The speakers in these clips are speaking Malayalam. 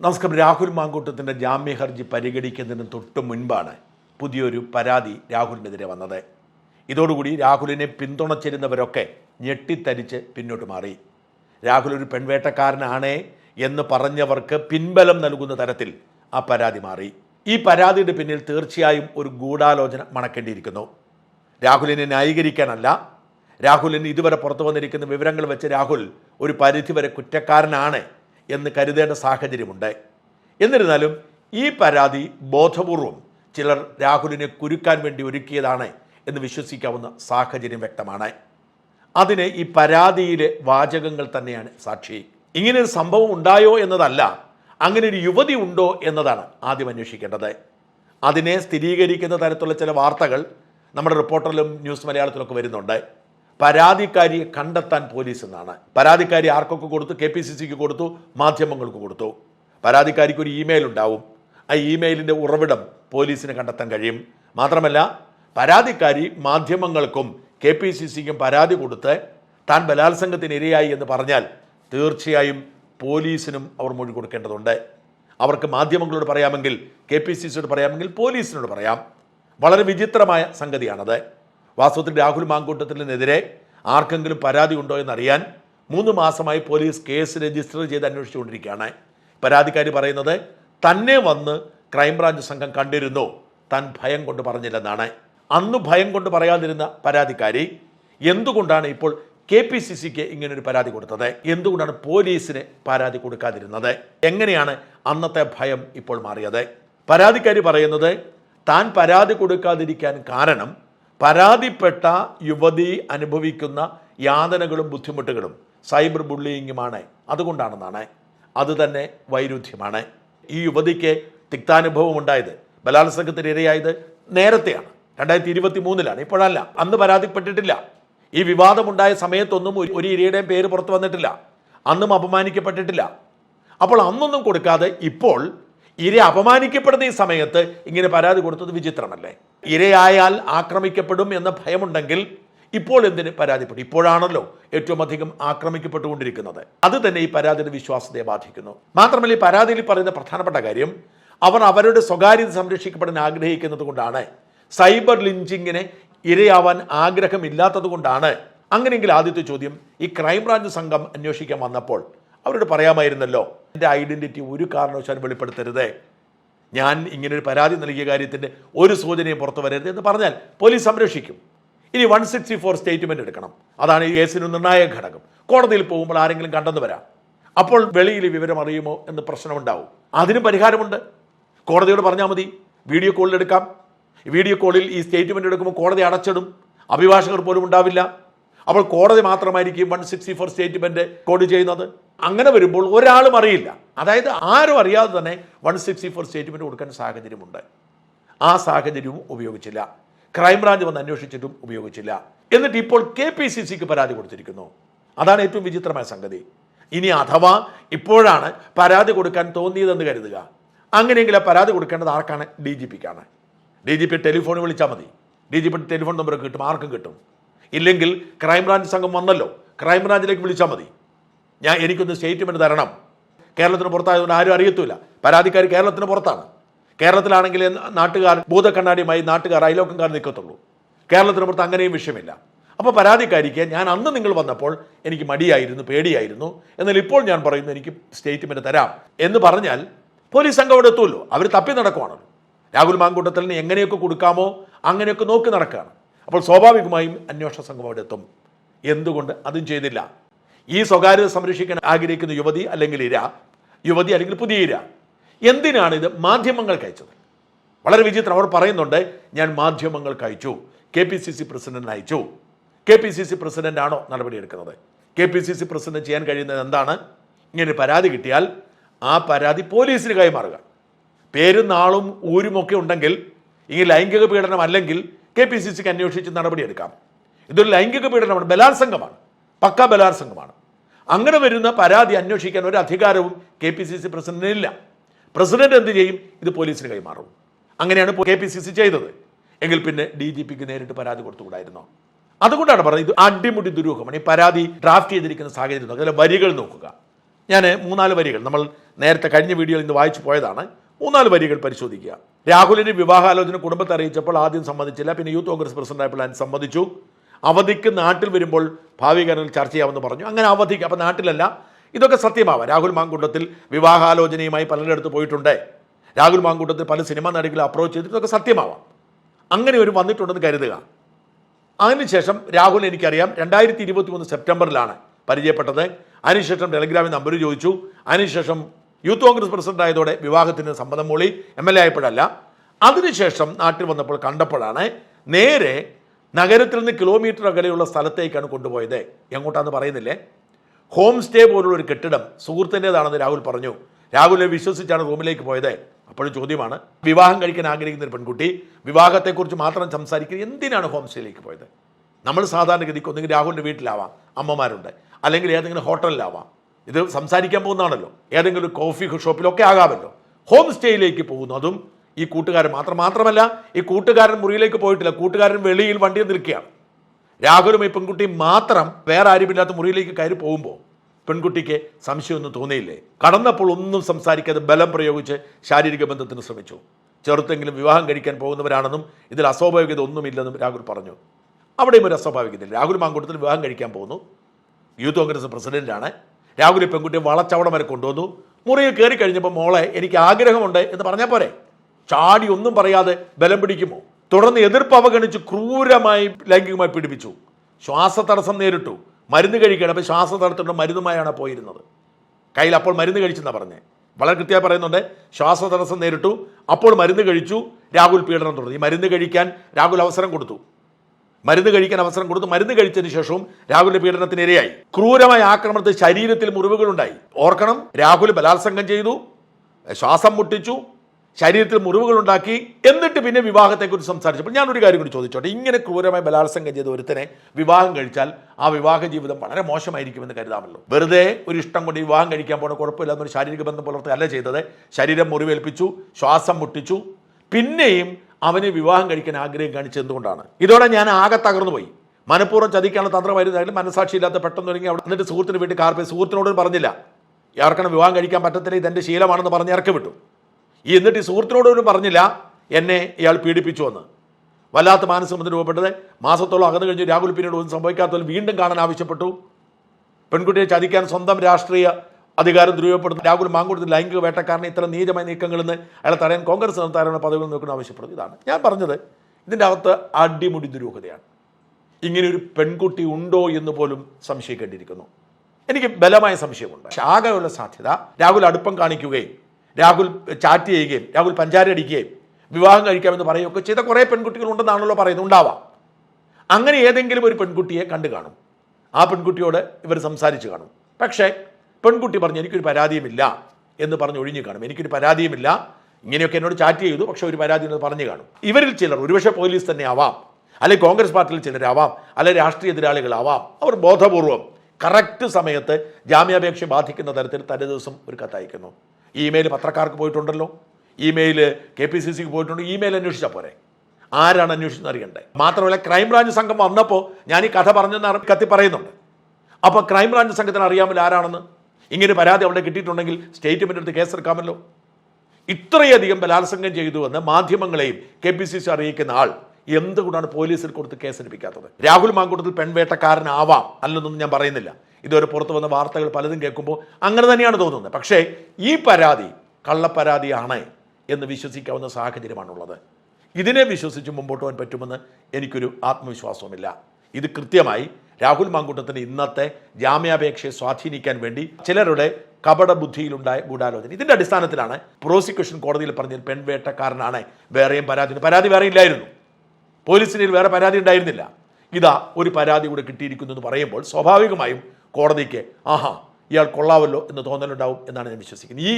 നമസ്കാരം. രാഹുൽ മാങ്കൂട്ടത്തിന്റെ ജാമ്യ ഹർജി പരിഗണിക്കുന്നതിന് തൊട്ട് മുൻപാണ് പുതിയൊരു പരാതി രാഹുലിനെതിരെ വന്നത്. ഇതോടുകൂടി രാഹുലിനെ പിന്തുണച്ചിരുന്നവരൊക്കെ ഞെട്ടിത്തരിച്ച് പിന്നോട്ട് മാറി. രാഹുൽ ഒരു പെൺവേട്ടക്കാരനാണ് എന്ന് പറഞ്ഞവർക്ക് പിൻബലം നൽകുന്ന തരത്തിൽ ആ പരാതി മാറി. ഈ പരാതിയുടെ പിന്നിൽ തീർച്ചയായും ഒരു ഗൂഢാലോചന മണക്കേണ്ടിയിരിക്കുന്നു. രാഹുലിനെ ന്യായീകരിക്കാനല്ല രാഹുലിന് ഇതുവരെ പുറത്തു വന്നിരിക്കുന്ന വിവരങ്ങൾ വെച്ച് രാഹുൽ ഒരു പരിധിവരെ കുറ്റക്കാരനാണ് എന്ന് കരുതേണ്ട സാഹചര്യമുണ്ട്. എന്നിരുന്നാലും ഈ പരാതി ബോധപൂർവം ചിലർ രാഹുലിനെ കുരുക്കാൻ വേണ്ടി ഒരുക്കിയതാണ് എന്ന് വിശ്വസിക്കാവുന്ന സാഹചര്യം വ്യക്തമാണ്. അതിന് ഈ പരാതിയിലെ വാചകങ്ങൾ തന്നെയാണ് സാക്ഷി. ഇങ്ങനെ ഒരു സംഭവം ഉണ്ടായോ എന്നതല്ല അങ്ങനെ ഒരു യുവതി ഉണ്ടോ എന്നതാണ് ആദ്യം അന്വേഷിക്കേണ്ടത്. അതിനെ സ്ഥിരീകരിക്കുന്ന തരത്തിലുള്ള ചില വാർത്തകൾ നമ്മുടെ റിപ്പോർട്ടറിലും ന്യൂസ് മലയാളത്തിലൊക്കെ വരുന്നുണ്ട്. പരാതിക്കാരിയെ കണ്ടെത്താൻ പോലീസ് എന്നാണ്. പരാതിക്കാരി ആർക്കൊക്കെ കൊടുത്തു? കെ പി സി സിക്ക് കൊടുത്തു മാധ്യമങ്ങൾക്ക് കൊടുത്തു. പരാതിക്കാരിക്ക് ഒരു ഇമെയിൽ ഉണ്ടാവും. ആ ഇമെയിലിന്റെ ഉറവിടം പോലീസിന് കണ്ടെത്താൻ കഴിയും. മാത്രമല്ല പരാതിക്കാരി മാധ്യമങ്ങൾക്കും കെ പി സി സിക്കും പരാതി കൊടുത്ത് താൻ ബലാത്സംഗത്തിന് ഇരയായി എന്ന് പറഞ്ഞാൽ തീർച്ചയായും പോലീസിനും അവർ മൊഴി കൊടുക്കേണ്ടതുണ്ട്. അവർക്ക് മാധ്യമങ്ങളോട് പറയാമെങ്കിൽ കെ പി സി സിയോട് പറയാമെങ്കിൽ പോലീസിനോട് പറയാം. വളരെ വിചിത്രമായ സംഗതിയാണത്. വാസ്തവത്തിൽ രാഹുൽ മാങ്കൂട്ടത്തിനെതിരെ ആർക്കെങ്കിലും പരാതി ഉണ്ടോ എന്നറിയാൻ മൂന്ന് മാസമായി പോലീസ് കേസ് രജിസ്റ്റർ ചെയ്ത് അന്വേഷിച്ചുകൊണ്ടിരിക്കുകയാണ്. പരാതിക്കാരി പറയുന്നത് തന്നെ വന്ന് ക്രൈംബ്രാഞ്ച് സംഘം കണ്ടിരുന്നു. താൻ ഭയം കൊണ്ട് പറഞ്ഞില്ലെന്നാണ്. അന്ന് ഭയം കൊണ്ട് പറയാതിരുന്ന പരാതിക്കാരി എന്തുകൊണ്ടാണ് ഇപ്പോൾ കെ പി സി സിക്ക് ഇങ്ങനൊരു പരാതി കൊടുത്തത്? എന്തുകൊണ്ടാണ് പോലീസിന് പരാതി കൊടുക്കാതിരുന്നത്? എങ്ങനെയാണ് അന്നത്തെ ഭയം ഇപ്പോൾ മാറിയത്? പരാതിക്കാരി പറയുന്നത് താൻ പരാതി കൊടുക്കാതിരിക്കാൻ കാരണം പരാതിപ്പെട്ട യുവതി അനുഭവിക്കുന്ന യാതനകളും ബുദ്ധിമുട്ടുകളും സൈബർ ബുള്ളിയിങ്ങുമാണ് അതുകൊണ്ടാണെന്നാണ്. അത് തന്നെ വൈരുദ്ധ്യമാണ്. ഈ യുവതിക്ക് തിക്താനുഭവം ഉണ്ടായത് ബലാത്സംഗത്തിന് ഇരയായത് നേരത്തെയാണ്. രണ്ടായിരത്തി ഇരുപത്തി മൂന്നിലാണ് ഇപ്പോഴല്ല. അന്ന് പരാതിപ്പെട്ടിട്ടില്ല. ഈ വിവാദമുണ്ടായ സമയത്തൊന്നും ഒരു- ഇരയുടെയും പേര് പുറത്തു വന്നിട്ടില്ല. അന്നും അപമാനിക്കപ്പെട്ടിട്ടില്ല. അപ്പോൾ അന്നൊന്നും കൊടുക്കാതെ ഇപ്പോൾ ഇര അപമാനിക്കപ്പെടുന്ന ഈ സമയത്ത് ഇങ്ങനെ പരാതി കൊടുത്തത് വിചിത്രമല്ലേ? ഇരയായാൽ ആക്രമിക്കപ്പെടും എന്ന ഭയമുണ്ടെങ്കിൽ ഇപ്പോൾ എന്തിന് പരാതിപ്പെടും? ഇപ്പോഴാണല്ലോ ഏറ്റവും അധികം ആക്രമിക്കപ്പെട്ടുകൊണ്ടിരിക്കുന്നത്. അത് തന്നെ ഈ പരാതിയുടെ വിശ്വാസത്തെ ബാധിക്കുന്നു. മാത്രമല്ല ഈ പരാതിയിൽ പറയുന്ന പ്രധാനപ്പെട്ട കാര്യം അവർ അവരുടെ സ്വകാര്യത സംരക്ഷിക്കപ്പെടാൻ ആഗ്രഹിക്കുന്നത് കൊണ്ടാണ്. സൈബർ ലിഞ്ചിങ്ങിന് ഇരയാവാൻ ആഗ്രഹമില്ലാത്തത് കൊണ്ടാണ്. അങ്ങനെയെങ്കിൽ ആദ്യത്തെ ചോദ്യം ഈ ക്രൈംബ്രാഞ്ച് സംഘം അന്വേഷിക്കാൻ വന്നപ്പോൾ അവരോട് പറയാമായിരുന്നല്ലോ എന്റെ ഐഡന്റിറ്റി ഒരു കാരണവശാലും വെളിപ്പെടുത്തരുത്. ഞാൻ ഇങ്ങനെ ഒരു പരാതി നൽകിയ കാര്യത്തിന്റെ ഒരു സൂചനയും പുറത്തു വരരുത് എന്ന് പറഞ്ഞാൽ പോലീസ് സംരക്ഷിക്കും. ഇനി വൺ സിക്സ്റ്റി ഫോർ സ്റ്റേറ്റ്മെന്റ് എടുക്കണം. അതാണ് ഈ കേസിന് നിർണായക ഘടകം. കോടതിയിൽ പോകുമ്പോൾ ആരെങ്കിലും കണ്ടെന്ന് വരാം. അപ്പോൾ വെളിയിൽ വിവരം അറിയുമോ എന്ന് പ്രശ്നമുണ്ടാവും. അതിനും പരിഹാരമുണ്ട്. കോടതിയോട് പറഞ്ഞാൽ മതി. വീഡിയോ കോളിൽ എടുക്കാം. വീഡിയോ കോളിൽ ഈ സ്റ്റേറ്റ്മെന്റ് എടുക്കുമ്പോൾ കോടതി അടച്ചിടും. അഭിഭാഷകർ പോലും ഉണ്ടാവില്ല. അപ്പോൾ കോടതി മാത്രമായിരിക്കും one sixty four statement code ചെയ്യുന്നത്? അങ്ങനെ വരുമ്പോൾ ഒരാളും അറിയില്ല. അതായത് ആരും അറിയാതെ തന്നെ വൺ സിക്സ്റ്റി ഫോർ സ്റ്റേറ്റ്മെന്റ് കൊടുക്കാൻ സാഹചര്യമുണ്ട്. ആ സാഹചര്യവും ഉപയോഗിച്ചില്ല. ക്രൈംബ്രാഞ്ച് വന്ന് അന്വേഷിച്ചിട്ടും ഉപയോഗിച്ചില്ല. എന്നിട്ട് ഇപ്പോൾ കെ പി സി സിക്ക് പരാതി കൊടുത്തിരിക്കുന്നു. അതാണ് ഏറ്റവും വിചിത്രമായ സംഗതി. ഇനി അഥവാ ഇപ്പോഴാണ് പരാതി കൊടുക്കാൻ തോന്നിയതെന്ന് കരുതുക. അങ്ങനെയെങ്കിൽ ആ പരാതി കൊടുക്കേണ്ടത് ആർക്കാണ്? ഡി ജി പിക്കാണ്. ഡി ജി പി ടെലിഫോണിൽ വിളിച്ചാൽ മതി. D G P telephone number കിട്ടും ആർക്കും കിട്ടും. ഇല്ലെങ്കിൽ ക്രൈംബ്രാഞ്ച് സംഘം വന്നല്ലോ. ക്രൈംബ്രാഞ്ചിലേക്ക് വിളിച്ചാൽ മതി. ഞാൻ എനിക്കൊന്ന് സ്റ്റേറ്റ്മെന്റ് തരണം. കേരളത്തിന് പുറത്തായതുകൊണ്ട് ആരും അറിയത്തില്ല പരാതിക്കാർ കേരളത്തിന് പുറത്താണ്. കേരളത്തിലാണെങ്കിൽ നാട്ടുകാർ ഭൂതക്കണ്ണാടിയുമായി നാട്ടുകാർ അയലോക്കംകാർ നിൽക്കത്തുള്ളൂ. കേരളത്തിന് പുറത്ത് അങ്ങനെയും വിഷയമില്ല. അപ്പോൾ പരാതിക്കാരിക്ക് ഞാൻ അന്ന് നിങ്ങൾ വന്നപ്പോൾ എനിക്ക് മടിയായിരുന്നു പേടിയായിരുന്നു. എന്നാൽ ഇപ്പോൾ ഞാൻ പറയുന്നു എനിക്ക് സ്റ്റേറ്റ്മെന്റ് തരാം എന്ന് പറഞ്ഞാൽ പോലീസ് സംഘം അവിടെ എത്തുമല്ലോ. അവർ തപ്പി നടക്കുവാണല്ലോ. രാഹുൽ മാങ്കൂട്ടത്തലിന് എങ്ങനെയൊക്കെ കൊടുക്കാമോ അങ്ങനെയൊക്കെ നോക്കി നടക്കുകയാണ്. അപ്പോൾ സ്വാഭാവികമായും അന്വേഷണ സംഘം അവിടെ എത്തും. എന്തുകൊണ്ട്? അതും ചെയ്തില്ല. ഈ സ്വകാര്യത സംരക്ഷിക്കാൻ ആഗ്രഹിക്കുന്ന യുവതി അല്ലെങ്കിൽ ഇര യുവതി അല്ലെങ്കിൽ പുതിയ ഇര എന്തിനാണ് ഇത് മാധ്യമങ്ങൾക്ക് അയച്ചത് വളരെ വിചിത്രം. അവർ പറയുന്നുണ്ട് ഞാൻ മാധ്യമങ്ങൾക്ക് അയച്ചു കെ പി സി സി പ്രസിഡന്റിന് അയച്ചു. K P C C president ആണോ നടപടിയെടുക്കുന്നത്? K P C C president ചെയ്യാൻ കഴിയുന്നത് എന്താണ്? ഇങ്ങനെ പരാതി കിട്ടിയാൽ ആ പരാതി പോലീസിന് കൈമാറുക. പേരും നാളും ഊരുമൊക്കെ ഉണ്ടെങ്കിൽ ഈ ലൈംഗിക പീഡനം അല്ലെങ്കിൽ കെ പി സി സിക്ക് അന്വേഷിച്ച് നടപടിയെടുക്കാം. ഇതൊരു ലൈംഗിക പീഡനമാണ് ബലാത്സംഗമാണ് പക്ക ബലാത്സംഗമാണ്. അങ്ങനെ വരുന്ന പരാതി അന്വേഷിക്കാൻ ഒരു അധികാരവും കെ പി സി സി പ്രസിഡന്റിനില്ല പ്രസിഡന്റ് എന്ത് ചെയ്യും? ഇത് പോലീസിന് കൈമാറും. അങ്ങനെയാണ് കെ പി സി സി ചെയ്തത്. എങ്കിൽ പിന്നെ ഡി ജി പിക്ക് നേരിട്ട് പരാതി കൊടുത്തുകൂടായിരുന്നോ? അതുകൊണ്ടാണ് പറഞ്ഞത് ഇത് അടിമുടി ദുരൂഹമാണ്. ഈ പരാതി ഡ്രാഫ്റ്റ് ചെയ്തിരിക്കുന്ന സാഹചര്യം നോക്കുക അതിലെ വരികൾ നോക്കുക. ഞാൻ മൂന്നാൽ വരികൾ നമ്മൾ നേരത്തെ കഴിഞ്ഞ വീഡിയോയിൽ നിന്ന് വായിച്ചു പോയതാണ്. മൂന്നാൽ വരികൾ പരിശോധിക്കുക. രാഹുലിന്റെ വിവാഹാലോചന കുടുംബത്തെ അറിയിച്ചപ്പോൾ ആദ്യം സമ്മതിച്ചില്ല. പിന്നെ യൂത്ത് കോൺഗ്രസ് പ്രസിഡന്റ് ആയപ്പോൾ ഞാൻ സമ്മതിച്ചു. അവധിക്ക് നാട്ടിൽ വരുമ്പോൾ ഭാവി കാര്യങ്ങൾ ചർച്ച ചെയ്യാമെന്ന് പറഞ്ഞു. അങ്ങനെ അവധിക്ക് അപ്പം നാട്ടിലല്ല ഇതൊക്കെ സത്യമാവാം. രാഹുൽ മാങ്കൂട്ടത്തിൽ വിവാഹാലോചനയുമായി പലരിടത്ത് പോയിട്ടുണ്ട്. രാഹുൽ മാങ്കൂട്ടത്തിൽ പല സിനിമാ നടികളെ അപ്രോച്ച് ചെയ്തിട്ട് ഇതൊക്കെ സത്യമാവാം. അങ്ങനെ ഒരു വന്നിട്ടുണ്ടെന്ന് കരുതുക. അതിനുശേഷം രാഹുൽ എനിക്കറിയാം രണ്ടായിരത്തി ഇരുപത്തി മൂന്ന് സെപ്റ്റംബറിലാണ് പരിചയപ്പെട്ടത്. അതിനുശേഷം ടെലിഗ്രാമിൽ നമ്പർ ചോദിച്ചു. അതിനുശേഷം യൂത്ത് കോൺഗ്രസ് പ്രസിഡന്റ് ആയതോടെ വിവാഹത്തിന് സമ്മതം മൂളി എം എൽ എ ആയപ്പോഴല്ല. അതിനുശേഷം നാട്ടിൽ വന്നപ്പോൾ കണ്ടപ്പോഴാണ് നേരെ നഗരത്തിൽ നിന്ന് കിലോമീറ്റർ അകലെയുള്ള സ്ഥലത്തേക്കാണ് കൊണ്ടുപോയത്. എങ്ങോട്ടാന്ന് പറയുന്നില്ലേ? ഹോം സ്റ്റേ പോലുള്ള ഒരു കെട്ടിടം സുഹൃത്തിന്റെതാണെന്ന് രാഹുൽ പറഞ്ഞു. രാഹുലിനെ വിശ്വസിച്ചാണ് റൂമിലേക്ക് പോയത്. അപ്പോഴും ചോദ്യമാണ് വിവാഹം കഴിക്കാൻ ആഗ്രഹിക്കുന്ന ഒരു പെൺകുട്ടി വിവാഹത്തെക്കുറിച്ച് മാത്രം സംസാരിക്കുന്നത് എന്തിനാണ് ഹോം സ്റ്റേയിലേക്ക് പോയത്? നമ്മൾ സാധാരണഗതിക്ക് ഒന്നെങ്കിൽ രാഹുലിന്റെ വീട്ടിലാവാം അമ്മമാരുണ്ട് അല്ലെങ്കിൽ ഏതെങ്കിലും ഹോട്ടലിലാവാം. ഇത് സംസാരിക്കാൻ പോകുന്നതാണല്ലോ. ഏതെങ്കിലും കോഫി ഷോപ്പിലൊക്കെ ആകാമല്ലോ. ഹോം സ്റ്റേയിലേക്ക് പോകുന്നതും ഈ കൂട്ടുകാരൻ മാത്രം മാത്രമല്ല ഈ കൂട്ടുകാരൻ മുറിയിലേക്ക് പോയിട്ടില്ല. കൂട്ടുകാരൻ വെളിയിൽ വണ്ടിയിൽ നിൽക്കുകയാണ്. രാഹുലും ഈ പെൺകുട്ടിയും മാത്രം വേറെ ആരുമില്ലാത്ത മുറിയിലേക്ക് കയറി പോകുമ്പോൾ പെൺകുട്ടിക്ക് സംശയമൊന്നും തോന്നിയില്ലേ? കടന്നപ്പോൾ ഒന്നും സംസാരിക്കാതെ ബലം പ്രയോഗിച്ച് ശാരീരിക ബന്ധത്തിന് ശ്രമിച്ചു. ചെറുത്തെങ്കിലും വിവാഹം കഴിക്കാൻ പോകുന്നവരാണെന്നും ഇതിൽ അസ്വാഭാവികത ഒന്നുമില്ലെന്നും രാഹുൽ പറഞ്ഞു. അവിടെയും ഒരു അസ്വാഭാവികതയില്ല രാഹുൽ മാങ്കൂട്ടത്തിൽ വിവാഹം കഴിക്കാൻ പോകുന്നു. യൂത്ത് കോൺഗ്രസ് പ്രസിഡന്റാണ്. രാഹുൽ പെൺകുട്ടിയെ വളച്ചവടം വരെ കൊണ്ടുവന്നു. മുറിയിൽ കയറി കഴിഞ്ഞപ്പോൾ മോളെ എനിക്ക് ആഗ്രഹമുണ്ട് എന്ന് പറഞ്ഞാൽ പോരെ. ചാടി ഒന്നും പറയാതെ ബലം പിടിക്കുമോ? തുടർന്ന് എതിർപ്പ് അവഗണിച്ച് ക്രൂരമായി ലൈംഗികമായി പീഡിപ്പിച്ചു. ശ്വാസതടസ്സം നേരിട്ടു. മരുന്ന് കഴിക്കണം അപ്പോൾ ശ്വാസതടസ്സത്തിന്റെ മരുന്നുമായാണ് പോയിരുന്നത്. കയ്യിൽ അപ്പോൾ മരുന്ന് കഴിച്ചെന്നാണ് പറഞ്ഞത് വളരെ കൃത്യമായി പറയുന്നുണ്ട്. ശ്വാസതടസ്സം നേരിട്ടു. അപ്പോൾ മരുന്ന് കഴിച്ചു. രാഹുൽ പീഡനം തുടർന്നു. മരുന്ന് കഴിക്കാൻ രാഹുൽ അവസരം കൊടുത്തു. മരുന്ന് കഴിക്കാൻ അവസരം കൊടുത്ത് മരുന്ന് കഴിച്ചതിന് ശേഷവും രാഹുലിന്റെ പീഡനത്തിനിരയായി ക്രൂരമായ ആക്രമണത്തിൽ ശരീരത്തിൽ മുറിവുകളുണ്ടായി. ഓർക്കണം രാഹുൽ ബലാത്സംഗം ചെയ്തു ശ്വാസം മുട്ടിച്ചു ശരീരത്തിൽ മുറിവുകളുണ്ടാക്കി എന്നിട്ട് പിന്നെ വിവാഹത്തെക്കുറിച്ച് സംസാരിച്ചപ്പോൾ ഞാനൊരു കാര്യം കൂടി ചോദിച്ചോട്ടെ. ഇങ്ങനെ ക്രൂരമായി ബലാത്സംഗം ചെയ്ത ഒരുത്തനെ വിവാഹം കഴിച്ചാൽ ആ വിവാഹ ജീവിതം വളരെ മോശമായിരിക്കുമെന്ന് കരുതാമല്ലോ. വെറുതെ ഒരു ഇഷ്ടം കൊണ്ട് വിവാഹം കഴിക്കാൻ പോകണ കുഴപ്പമില്ലാന്നൊരു ശാരീരിക ബന്ധം പുലർത്തുകയല്ല ചെയ്തത്. ശരീരം മുറിവേൽപ്പിച്ചു ശ്വാസം മുട്ടിച്ചു. പിന്നെയും അവന് വിവാഹം കഴിക്കാൻ ആഗ്രഹം കാണിച്ചത് എന്തുകൊണ്ടാണ്? ഇതോടെ ഞാൻ ആകെ തകർന്നു പോയി. മനഃപൂർവം ചതിക്കാനുള്ള തന്ത്രമായിരുന്നാലും മനസാക്ഷിയില്ലാത്ത പെട്ടെന്ന് തുടങ്ങി അവിടെ എന്നിട്ട് സുഹൃത്തിന് വേണ്ടി കാർപ്പേ സുഹൃത്തിനോടും പറഞ്ഞില്ല. ഇയാർക്കണം വിവാഹം കഴിക്കാൻ പറ്റത്തില്ല ഇതെന്റെ ശീലമാണെന്ന് പറഞ്ഞ് ഇറക്കി വിട്ടു. ഈ എന്നിട്ട് ഈ സുഹൃത്തിനോടൊന്നും പറഞ്ഞില്ല എന്നെ ഇയാൾ പീഡിപ്പിച്ചു എന്ന്. വല്ലാത്ത മാനസികത്തിന് രൂപപ്പെട്ടത്. മാസത്തോളം അകന്നു കഴിഞ്ഞ് രാഹുൽ പിന്നീട് ഒന്നും സംഭവിക്കാത്തതിൽ വീണ്ടും കാണാൻ ആവശ്യപ്പെട്ടു. പെൺകുട്ടിയെ ചതിക്കാൻ സ്വന്തം രാഷ്ട്രീയ അധികാരം ദുരുപയോഗപ്പെടുത്തുന്ന രാഹുൽ മാങ്കൂട്ടത്തിൽ ലൈംഗിക വേട്ടക്കാരനെ ഇത്തരം നീചമായ നീക്കങ്ങളിൽ നിന്ന് അയാളെ തടയാൻ കോൺഗ്രസ് നേതാരണ പദവികൾ നോക്കണം ആവശ്യപ്പെടുന്നു. ഇതാണ്. ഞാൻ പറഞ്ഞത് ഇതിന്റെ അകത്ത് അടിമുടി ദുരൂഹതയാണ്. ഇങ്ങനെ ഒരു പെൺകുട്ടി ഉണ്ടോ എന്ന് പോലും സംശയിക്കേണ്ടിയിരിക്കുന്നു. എനിക്ക് ബലമായ സംശയമുണ്ട്. ആകെയുള്ള സാധ്യത രാഹുൽ അടുപ്പം കാണിക്കുകയും രാഹുൽ ചാറ്റ് ചെയ്യുകയും രാഹുൽ പഞ്ചാരി അടിക്കുകയും വിവാഹം കഴിക്കാമെന്ന് പറയുകയൊക്കെ ചെയ്ത കുറേ പെൺകുട്ടികളുണ്ടെന്നാണല്ലോ പറയുന്നത്. ഉണ്ടാവാം. അങ്ങനെ ഏതെങ്കിലും ഒരു പെൺകുട്ടിയെ കണ്ടു കാണും. ആ പെൺകുട്ടിയോട് ഇവർ സംസാരിച്ച് കാണും. പക്ഷേ പെൺകുട്ടി പറഞ്ഞു എനിക്കൊരു പരാതിയുമില്ല എന്ന് പറഞ്ഞ് ഒഴിഞ്ഞു കാണും. എനിക്കൊരു പരാതിയുമില്ല. ഇങ്ങനെയൊക്കെ എന്നോട് ചാറ്റ് ചെയ്തു പക്ഷെ ഒരു പരാതി എന്ന് പറഞ്ഞു കാണും. ഇവരിൽ ചിലർ ഒരുപക്ഷെ പോലീസ് തന്നെ ആവാം അല്ലെങ്കിൽ കോൺഗ്രസ് പാർട്ടിയിൽ ചിലരാവാം അല്ലെങ്കിൽ രാഷ്ട്രീയ എതിരാളികളാവാം. അവർ ബോധപൂർവം കറക്റ്റ് സമയത്ത് ജാമ്യാപേക്ഷ ബാധിക്കുന്ന തരത്തിൽ തലേ ദിവസം ഒരു കത്തയക്കുന്നു ഇമെയിൽ പത്രക്കാർക്ക് പോയിട്ടുണ്ടല്ലോ. ഇമെയിൽ കെ പി സി സിക്ക് പോയിട്ടുണ്ട്. ഇമെയിൽ അന്വേഷിച്ചാൽ പോരെ? ആരാണ് അന്വേഷിച്ചെന്ന് അറിയണ്ടേ? മാത്രമല്ല ക്രൈംബ്രാഞ്ച് സംഘം വന്നപ്പോൾ ഞാൻ ഈ കഥ പറഞ്ഞെന്ന് കത്തി പറയുന്നുണ്ട്. അപ്പോൾ ക്രൈംബ്രാഞ്ച് സംഘത്തിന് അറിയാമല്ലോ ആരാണെന്ന്. ഇങ്ങനെ പരാതി അവിടെ കിട്ടിയിട്ടുണ്ടെങ്കിൽ സ്റ്റേറ്റ്മെന്റ് എടുത്ത് കേസെടുക്കാമല്ലോ ഇത്രയധികം ബലാത്സംഗം ചെയ്തുവെന്ന് മാധ്യമങ്ങളെയും കെ പി സി സി അറിയിക്കുന്ന ആൾ എന്തുകൊണ്ടാണ് പോലീസിൽ കൊടുത്ത് കേസെടുപ്പിക്കാത്തത് രാഹുൽ മാങ്കൂട്ടത്തിൽ പെൺവേട്ടക്കാരനാവാം അല്ലെന്നൊന്നും ഞാൻ പറയുന്നില്ല. ഇതുവരെ പുറത്തു വന്ന വാർത്തകൾ പലതും കേൾക്കുമ്പോൾ അങ്ങനെ തന്നെയാണ് തോന്നുന്നത്. പക്ഷേ ഈ പരാതി കള്ളപ്പരാതിയാണ് എന്ന് വിശ്വസിക്കാവുന്ന സാഹചര്യമാണുള്ളത്. ഇതിനെ വിശ്വസിച്ച് മുമ്പോട്ട് പോകാൻ പറ്റുമെന്ന് എനിക്കൊരു ആത്മവിശ്വാസവുമില്ല. ഇത് കൃത്യമായി രാഹുൽ മാങ്കൂട്ടത്തിന് ഇന്നത്തെ ജാമ്യാപേക്ഷയെ സ്വാധീനിക്കാൻ വേണ്ടി ചിലരുടെ കപട ബുദ്ധിയിലുണ്ടായ ഗൂഢാലോചന. ഇതിന്റെ അടിസ്ഥാനത്തിലാണ് പ്രോസിക്യൂഷൻ കോടതിയിൽ പറഞ്ഞ പെൺവേട്ടക്കാരനാണ് വേറെയും പരാതി പരാതി വേറെ ഇല്ലായിരുന്നു. പോലീസിന് വേറെ പരാതി ഉണ്ടായിരുന്നില്ല. ഇതാ ഒരു പരാതി കൂടെ കിട്ടിയിരിക്കുന്നു എന്ന് പറയുമ്പോൾ സ്വാഭാവികമായും കോടതിക്ക് ആഹാ ഇയാൾ കൊള്ളാവല്ലോ എന്ന് തോന്നലുണ്ടാവും എന്നാണ് ഞാൻ വിശ്വസിക്കുന്നത്. ഈ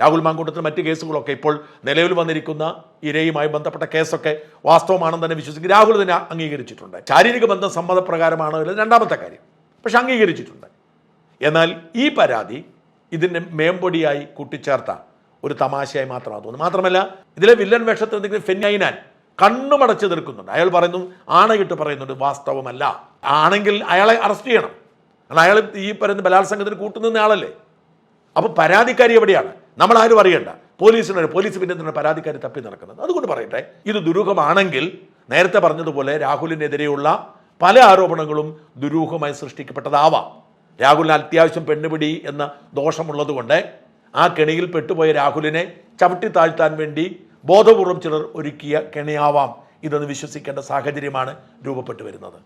രാഹുൽ മാങ്കൂട്ടത്തിൽ മറ്റ് കേസുകളൊക്കെ ഇപ്പോൾ നിലവിൽ വന്നിരിക്കുന്ന ഇരയുമായി ബന്ധപ്പെട്ട കേസൊക്കെ വാസ്തവമാണെന്ന് തന്നെ വിശ്വസിക്കും രാഹുൽ തന്നെ അംഗീകരിച്ചിട്ടുണ്ട്. ശാരീരിക ബന്ധം സമ്മതപ്രകാരമാണോ രണ്ടാമത്തെ കാര്യം. പക്ഷെ അംഗീകരിച്ചിട്ടുണ്ട്. എന്നാൽ ഈ പരാതി ഇതിന്റെ മേമ്പൊടിയായി കൂട്ടിച്ചേർത്ത ഒരു തമാശയായി മാത്രമാണ് തോന്നുന്നത്. മാത്രമല്ല ഇതിലെ വില്ലൻ വേഷത്തിൽ എന്തെങ്കിലും ഫെന്നൈനാൻ കണ്ണുമടച്ച് നിൽക്കുന്നുണ്ട് അയാൾ പറയുന്നു ആണയിട്ട് പറയുന്നുണ്ട് വാസ്തവമല്ല. ആണെങ്കിൽ അയാളെ അറസ്റ്റ് ചെയ്യണം. കാരണം അയാൾ ഈ പറയുന്ന ബലാത്സംഗത്തിന് കൂട്ടുനിന്ന ആളല്ലേ? അപ്പോൾ പരാതിക്കാരി എവിടെയാണ്? നമ്മൾ ആരും അറിയണ്ട. പോലീസിനൊരു പോലീസ് പിന്നെ എന്തിനാണ് പരാതിക്കാരി തപ്പി നടക്കുന്നത്. അതുകൊണ്ട് പറയട്ടെ ഇത് ദുരൂഹമാണെങ്കിൽ നേരത്തെ പറഞ്ഞതുപോലെ രാഹുലിനെതിരെയുള്ള പല ആരോപണങ്ങളും ദുരൂഹമായി സൃഷ്ടിക്കപ്പെട്ടതാവാം. രാഹുലിന് അത്യാവശ്യം പെണ്ണുപിടി എന്ന ദോഷമുള്ളതുകൊണ്ട് ആ കെണിയിൽ പെട്ടുപോയ രാഹുലിനെ ചവിട്ടി താഴ്ത്താൻ വേണ്ടി ബോധപൂർവം ചിലർ ഒരുക്കിയ കെണിയാവാം ഇതെന്ന് വിശ്വസിക്കേണ്ട സാഹചര്യമാണ് രൂപപ്പെട്ടു വരുന്നത്.